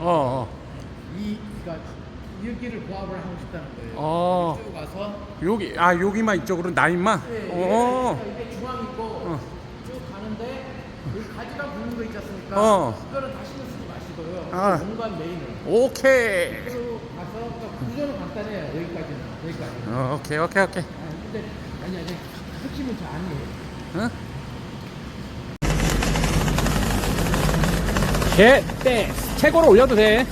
어, 어. 이 그러니까 여기를 고압을 하고 싶다는 거예요. 어. 쭉 가서 여기 아 여기만 이쪽으로 나인만. 예, 예, 어. 그러니까 이게 중앙이고 어. 쭉 가는데 그 가지가 붙는 거 있지 않습니까? 어. 그거는 다 신경 쓰지 마시고요. 아. 공간 메인을 오케이. 쭉 가서 그러니까 구조는 간단해요. 여기까지는 여기까지. 어, 오케이 오케이 오케이. 아, 근데 아니 아니 핵심은 저 아니에요. 응? 개, 떼, 최고로 올려도 돼.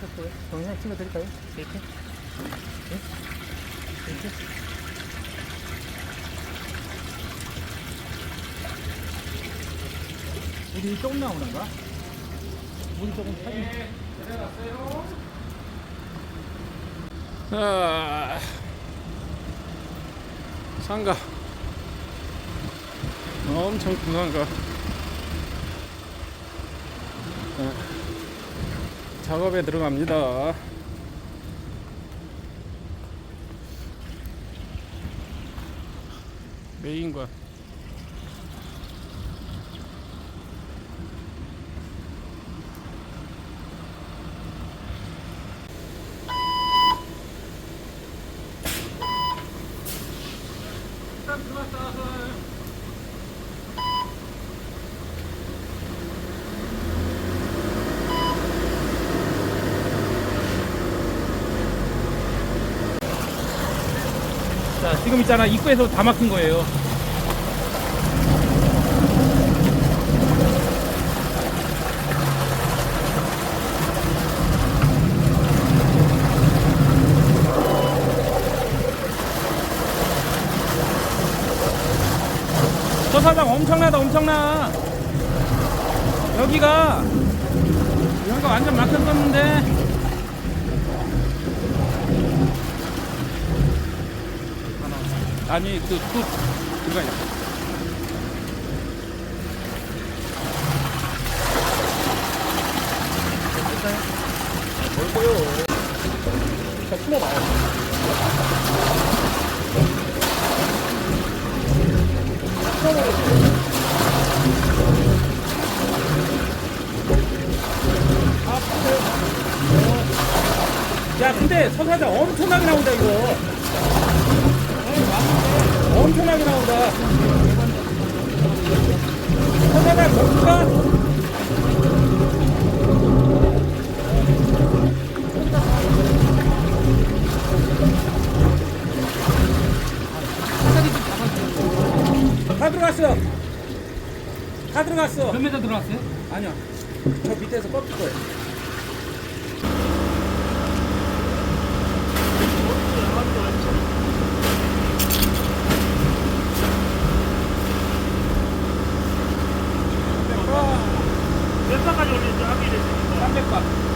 켰어요? 동영상 찍어드릴까요? 이렇게? 네? 이렇게? 물이 조금 나오는가? 물이 조금 차지. 아, 상가. 엄청 큰 상가. 아, 작업에 들어갑니다. 메인과 자, 지금 있잖아. 입구에서 다 막힌 거예요. 저 사장 엄청나다, 엄청나. 여기가, 여기가 완전 막혔었는데. 아니 그, 그 그거 아니야. 뭘까요? 자, 숨어봐요. 야, 근데 서사장 엄청나게 나온다 이거. 엄청나게 나온다. 서사장 볼까? 다 들어갔어. 다 들어갔어. 몇 메터 들어왔어요? 아니야. 저 밑에서 꺾일 거예요. 몇 사까지 올리는지 확인해 주세요. 300박.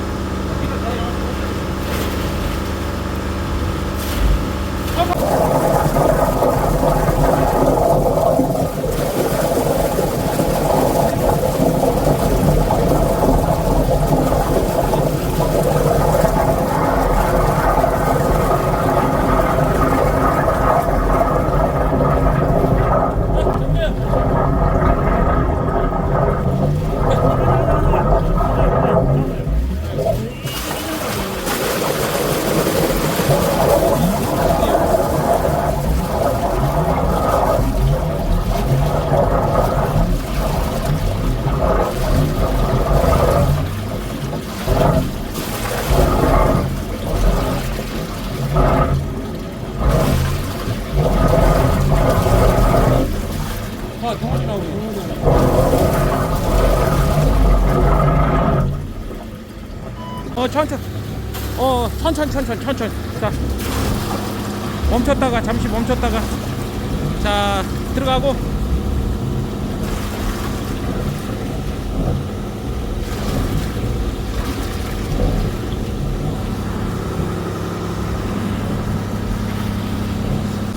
아, 동아리 나오네. 어, 천천히. 어, 천천히, 천천히, 천천히. 자. 멈췄다가, 잠시 멈췄다가. 자, 들어가고.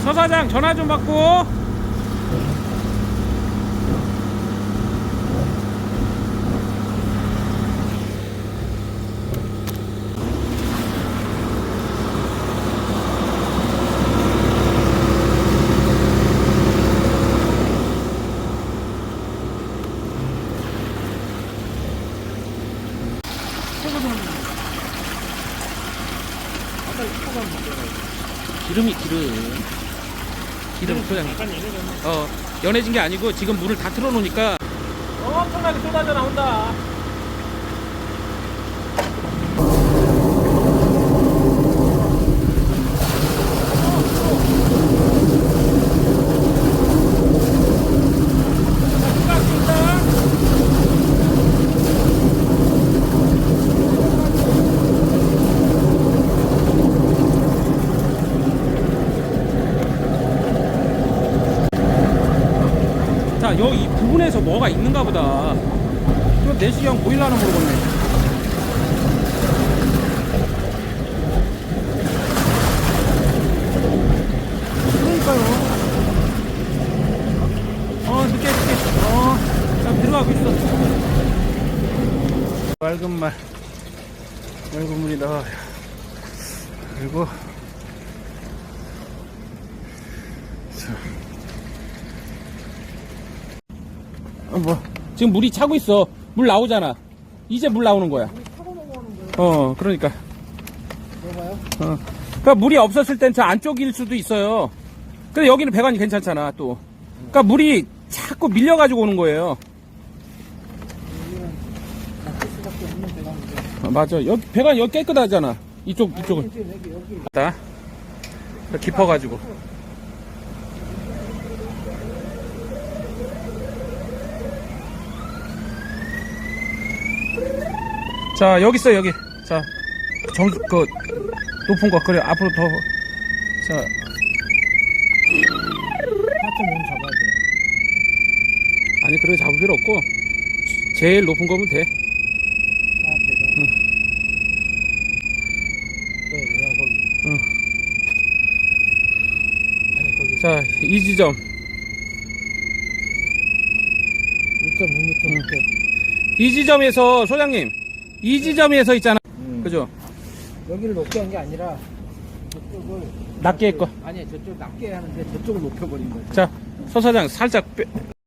서사장 전화 좀 받고. 기름이 기름. 기름 소장님. 약간 얘네가 어 연해진 게 아니고 지금 물을 다 틀어놓으니까 엄청나게 쏟아져 나온다. 자, 여기 이 부분에서 뭐가 있는가 보다. 이거 내시경 보일라는. 그러니까요. 어. 어. 맑은 말. 맑은 물이다. 그리고, 자. 어, 뭐 지금 물이 차고 있어. 물 나오잖아. 이제 물 나오는 거야. 어, 그러니까. 어. 그러니까 물이 없었을 땐 저 안쪽일 수도 있어요. 근데 여기는 배관이 괜찮잖아, 또. 그러니까 물이 자꾸 밀려가지고 오는 거예요. 여기는 막힐 수밖에 없는 배관인데. 어, 맞아. 여기, 배관이 여기 깨끗하잖아. 이쪽, 이쪽은. 여기 여기 여기. 다 깊어가지고. 자, 여기 있어, 여기. 자, 점수, 그, 높은 거, 그래, 앞으로 더. 자, 4.5 잡아야 돼. 아니, 그렇게 잡을 필요 없고, 제일 높은 거면 돼. 아. 응. 네, 그냥 거기. 응. 아니 거기. 자, 이 지점. 1.6m 응. 밑에. 이 지점에서, 소장님, 이 지점에서 있잖아. 음. 그죠? 여기를 높게 한 게 아니라 저쪽을 낮게 했고. 아니 저쪽 낮게 하는데 저쪽을 높여버린 거죠. 자, 서 사장 살짝 빼,